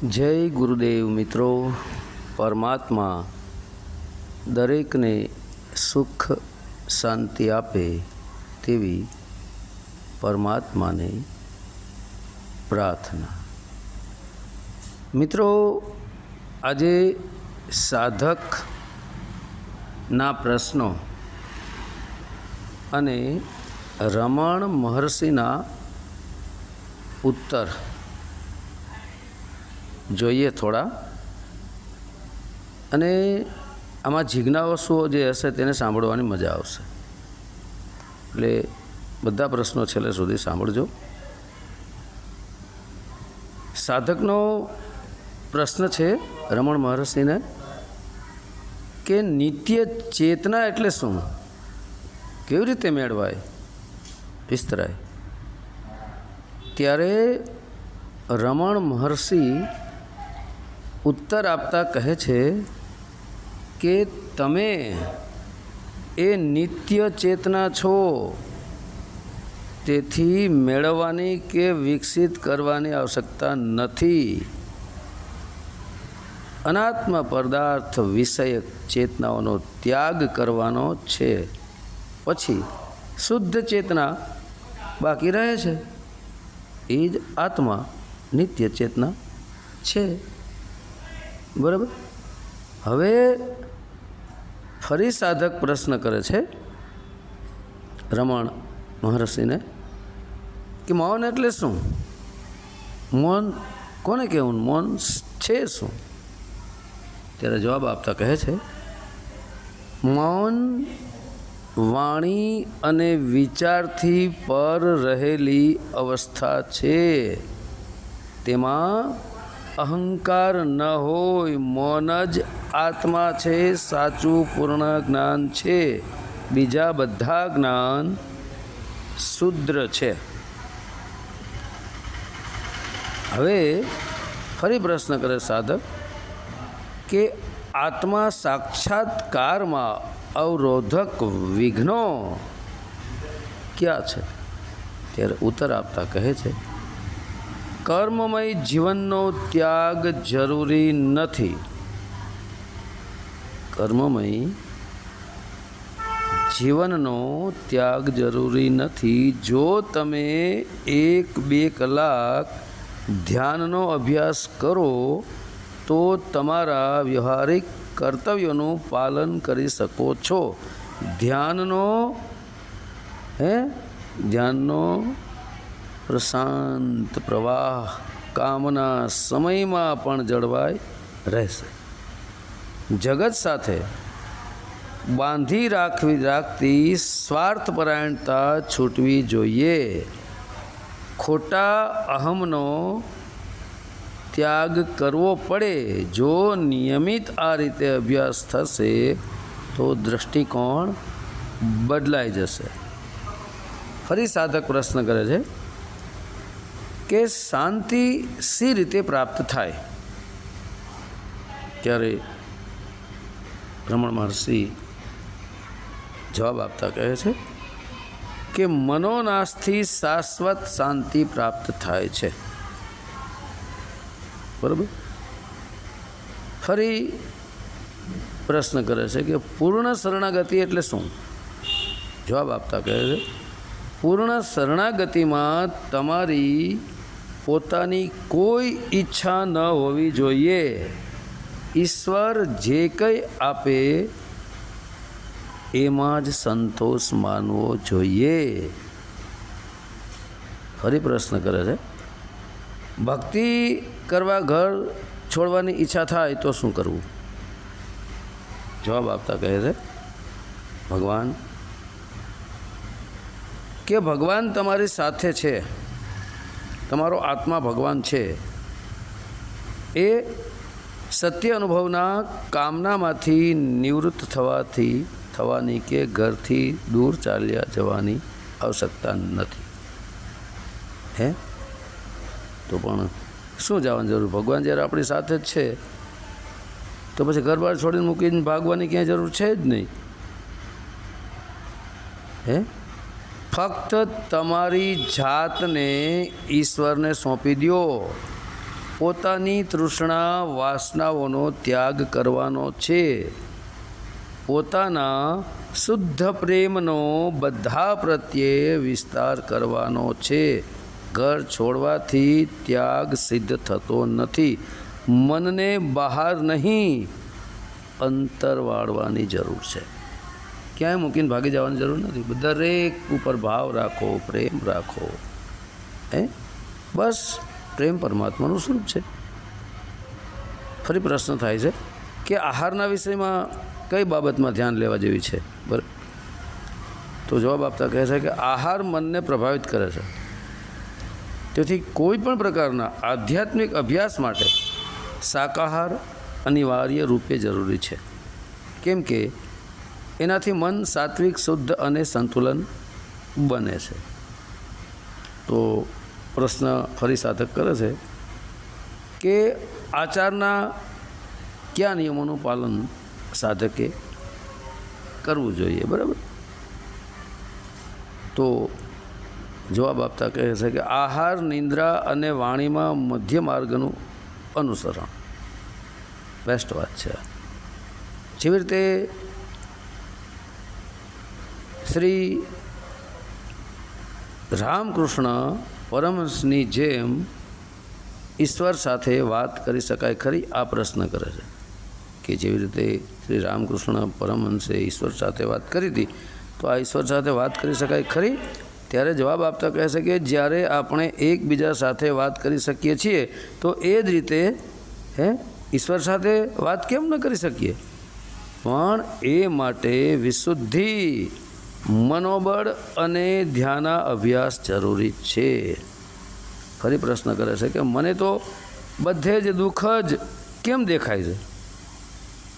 જય ગુરુદેવ મિત્રો, પરમાત્મા દરેકને સુખ શાંતિ આપે તેવી પરમાત્માને પ્રાર્થના. મિત્રો, આજે સાધકના પ્રશ્નો અને રમણ મહર્ષિના ઉત્તર જોઈએ થોડા. અને આમાં જિજ્ઞાસુઓ જે હશે તેને સાંભળવાની મજા આવશે. એટલે બધા પ્રશ્નો છેલ્લે સુધી સાંભળજો. સાધકનો પ્રશ્ન છે રમણ મહર્ષિને કે નિત્ય ચેતના એટલે શું? કેવી રીતે મેળવાય? વિસ્તરાય. ત્યારે રમણ મહર્ષિ ઉત્તર આપતા કહે છે કે તમે એ નિત્ય ચેતના છો. તેથી મેળવવાની કે વિકસિત કરવાની આવશ્યકતા નથી. અનાત્મ પદાર્થ વિષયક ચેતનાઓનો ત્યાગ કરવાનો છે. પછી શુદ્ધ ચેતના બાકી રહે છે. એ જ આત્મા નિત્ય ચેતના છે. બરાબર? હવે ફરી સાધક પ્રશ્ન કરે છે રમણ મહર્ષિને કે, મૌન એટલે શું? મૌન કોને કહેવું? મૌન છે શું? ત્યારે જવાબ આપતા કહે છે, મૌન વાણી અને વિચારથી પર રહેલી અવસ્થા છે. તેમાં અહંકાર ન હોય, મૌન જ આત્મા છે, સાચું પૂર્ણ જ્ઞાન છે. બીજા બધા જ્ઞાન શુદ્ર છે. હવે ફરી પ્રશ્ન કરે સાધક કે આત્મા સાક્ષાત્કારમાં અવરોધક વિઘ્નો ક્યાં છે? ત્યારે ઉત્તર આપતા કહે છે કર્મમય જીવનનો ત્યાગ જરૂરી નથી. કર્મમય જીવનનો ત્યાગ જરૂરી નથી. જો તમે એક બે કલાક ધ્યાનનો અભ્યાસ કરો, તો તમારા વ્યવહારિક કર્તવ્યોનું પાલન કરી શકો છો. ધ્યાનનો, હે? ધ્યાનનો પ્રશાંત પ્રવાહ કામના સમયમાં પણ જળવાઈ રહેશે. જગત સાથે બાંધી રાખવી રાખતી સ્વાર્થપરાયણતા છૂટવી જોઈએ. ખોટા અહમનો ત્યાગ કરવો પડે. જો નિયમિત આ રીતે અભ્યાસ થશે, તો દૃષ્ટિકોણ બદલાઈ જશે. ફરી સાધક પ્રશ્ન કરે છે. કે શાંતિ સી રીતે પ્રાપ્ત થાય? ત્યારે રમણ મહર્ષિ જવાબ આપતા કહે છે કે મનોનાશથી શાશ્વત શાંતિ પ્રાપ્ત થાય છે. બરાબર? ફરી પ્રશ્ન કરે છે કે પૂર્ણ શરણાગતિ એટલે શું? જવાબ આપતા કહે છે પૂર્ણ શરણાગતિમાં તમારી પોતાની કોઈ ઈચ્છા ન હોવી જોઈએ. ઈશ્વર જે કંઈ આપે, એમાં જ સંતોષ માનવો જોઈએ. ફરી પ્રશ્ન કરે છે. ભક્તિ કરવા ઘર છોડવાની ઈચ્છા થાય તો શું કરવું? જવાબ આપતા કહે છે, ભગવાન, કે ભગવાન તમારી સાથે છે? તમારો આત્મા ભગવાન છે. એ સત્ય અનુભવના કામનામાંથી નિવૃત્ત થવાથી, થવાની કે ઘરથી દૂર ચાલ્યા જવાની આવશ્યકતા નથી. હે? તો પણ શું જવાની જરૂર? ભગવાન જ્યારે આપણી સાથે જ છે, તો પછી ઘર બાર છોડીને મૂકીને ભાગવાની ક્યાંય જરૂર છે જ નહીં. હે? ફક્ત તમારી જાતને ઈશ્વરને સોંપી દો પોતાની તૃષ્ણા, વાસનાઓનો ત્યાગ કરવાનો છે. પોતાના શુદ્ધ પ્રેમનો બધા પ્રત્યે વિસ્તાર કરવાનો છે. ઘર છોડવાથી ત્યાગ સિદ્ધ થતો નથી. મનને બહાર નહીં, અંતર વાળવાની જરૂર છે. ક્યાંય મૂકીને ભાગી જવાની જરૂર નથી. દરેક ઉપર ભાવ રાખો, પ્રેમ રાખો. હે? બસ, પ્રેમ પરમાત્માનું સ્વરૂપ છે. ફરી પ્રશ્ન થાય છે કે આહારના વિષયમાં કઈ બાબતમાં ધ્યાન લેવા જેવી છે? બરાબર. તો જવાબ આપતા કહે છે કે આહાર મનને પ્રભાવિત કરે છે. તેથી કોઈ પણ પ્રકારના આધ્યાત્મિક અભ્યાસ માટે શાકાહાર, અનિવાર્ય રૂપે જરૂરી છે. કેમ કે એનાથી મન સાત્વિક, શુદ્ધ અને સંતુલન બને છે. તો પ્રશ્ન ફરી સાધક કરે છે કે આચારના કયા નિયમોનું પાલન સાધકે કરવું જોઈએ, બરાબર? તો જવાબ આપતા કહે છે કે આહાર, નિંદ્રા અને વાણીમાં મધ્ય માર્ગનું અનુસરણ. બેસ્ટ વાત છે. જેવી રીતે શ્રી રામકૃષ્ણ પરમહંસની જેમ ઈશ્વર સાથે વાત કરી શકાય ખરી? આ પ્રશ્ન કરે છે કે જેવી રીતે શ્રી રામકૃષ્ણ પરમહંસે ઈશ્વર સાથે વાત કરી હતી, તો આ ઈશ્વર સાથે વાત કરી શકાય ખરી? ત્યારે જવાબ આપતા કહે છે કે જ્યારે આપણે એકબીજા સાથે વાત કરી શકીએ છીએ, તો એ જ રીતે, હે, ઈશ્વર સાથે વાત કેમ ન કરી શકીએ? પણ એ માટે વિશુદ્ધિ મનોબળ અને ધ્યાના અભ્યાસ જરૂરી છે. ફરી પ્રશ્ન કરે છે કે મને તો બધે જ દુઃખ જ કેમ દેખાય છે?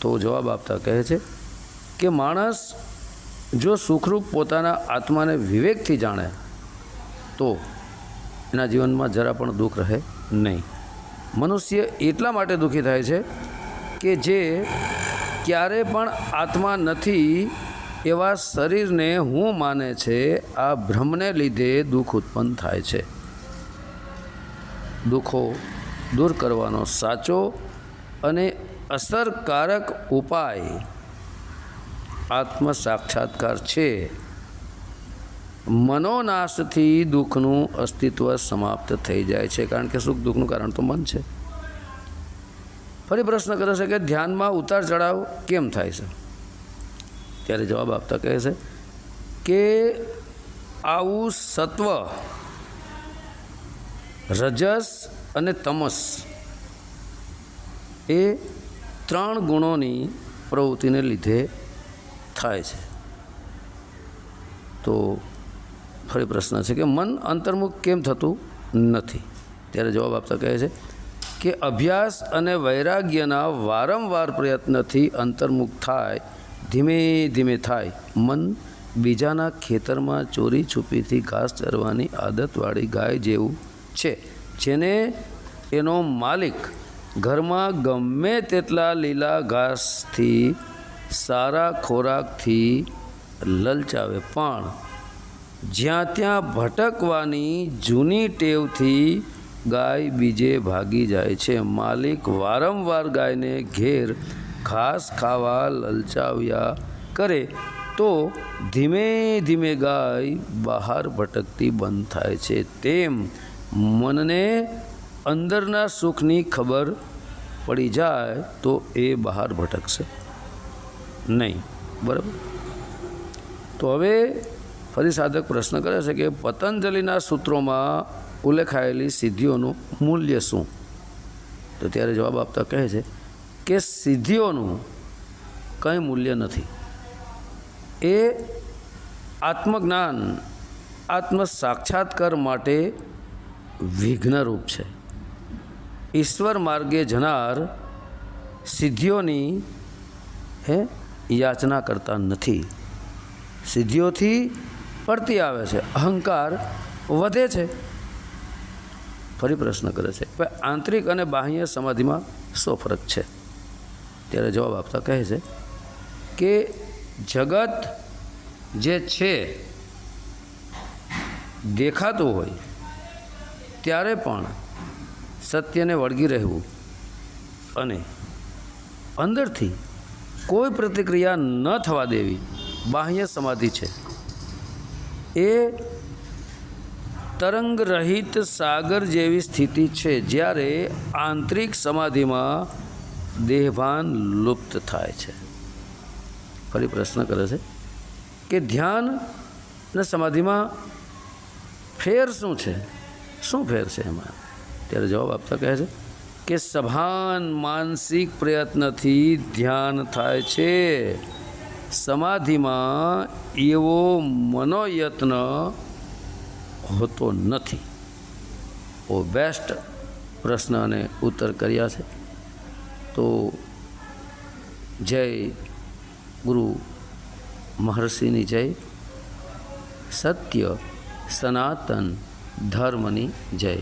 તો જવાબ આપતા કહે છે કે માણસ જો સુખરૂપ પોતાના આત્માને વિવેકથી જાણે, તો એના જીવનમાં જરા પણ દુઃખ રહે નહીં. મનુષ્ય એટલા માટે દુઃખી થાય છે કે જે ક્યારે પણ આત્મા નથી એવા શરીરને હું માને છે, આ ભ્રમને લીધે દુઃખ ઉત્પન્ન થાય છે. દુઃખો દૂર કરવાનો સાચો અને અસરકારક ઉપાય આત્મ સાક્ષાત્કાર છે. મનોનાશથી દુઃખનું અસ્તિત્વ સમાપ્ત થઈ જાય છે, કારણ કે સુખ દુઃખનું કારણ તો મન છે. ફરી પ્રશ્ન કરે છે કે ધ્યાનમાં ઉતાર ચઢાવ કેમ થાય છે? ત્યારે જવાબ આપતા કહે છે કે આવું સત્વ, રજસ અને તમસ એ ત્રણ ગુણોની પ્રવૃત્તિને લીધે થાય છે. તો ફરી પ્રશ્ન છે કે મન અંતર્મુખ કેમ થતું નથી? ત્યારે જવાબ આપતા કહે છે કે અભ્યાસ અને વૈરાગ્યના વારંવાર પ્રયત્નથી અંતર્મુખ થાય ધીમે ધીમે થાય. મન બીજાના ખેતરમાં ચોરી છુપીથી ઘાસ ચરવાની આદતવાળી ગાય જેવું છે, જેને એનો માલિક ઘરમાં ગમે તેટલા લીલા ઘાસથી સારા ખોરાકથી લલચાવે. પણ જ્યાં ત્યાં ભટકવાની જૂની ટેવથી ગાય બીજે ભાગી જાય છે. માલિક વારંવાર ગાયને ઘેર ઘાસ ખાવા લલચાવ્યા કરે તો ધીમે ધીમે ગાય બહાર ભટકતી બંધ થાય છે. તેમ મનને અંદરના સુખની ખબર પડી જાય તો એ બહાર ભટકશે નહીં. બરાબર? તો હવે ફરી સાધક પ્રશ્ન કરે છે કે પતંજલિના સૂત્રોમાં ઉલ્લેખાયેલી સિદ્ધિઓનું મૂલ્ય શું? તો ત્યારે જવાબ આપતા કહે છે કે સિદ્ધિઓનું કંઈ મૂલ્ય નથી. એ આત્મજ્ઞાન આત્મ સાક્ષાત્કાર માટે વિઘ્નરૂપ છે. ઈશ્વર માર્ગે જનાર સિદ્ધિઓની, હે, યાચના કરતા નથી. સિદ્ધિઓથી પડતી આવે છે, અહંકાર વધે છે. ફરી પ્રશ્ન કરે છે આંતરિક અને બાહ્ય સમાધિમાં શું ફરક છે? ત્યારે જવાબ આપતા કહે છે કે જગત જે છે, દેખાતું હોય, ત્યારે પણ સત્યને વળગી રહેવું અને અંદરથી કોઈ પ્રતિક્રિયા ન થવા દેવી બાહ્ય સમાધિ છે. એ તરંગરહિત સાગર જેવી સ્થિતિ છે, જ્યારે આંતરિક સમાધિમાં દેહભાન લુપ્ત થાય છે. ફરી પ્રશ્ન કરે છે કે ધ્યાન અને સમાધિમાં ફેર શું છે? શું ફેર છે એમાં? ત્યારે જવાબ આપતા કહે છે કે સભાન માનસિક પ્રયત્નથી ધ્યાન થાય છે. સમાધિમાં એવો મનોયત્ન હોતો નથી. ઓ બેસ્ટ પ્રશ્ન અને ઉત્તર કર્યા છે. તો જય ગુરુ મહર્ષિની જય સત્ય સનાતન ધર્મની જય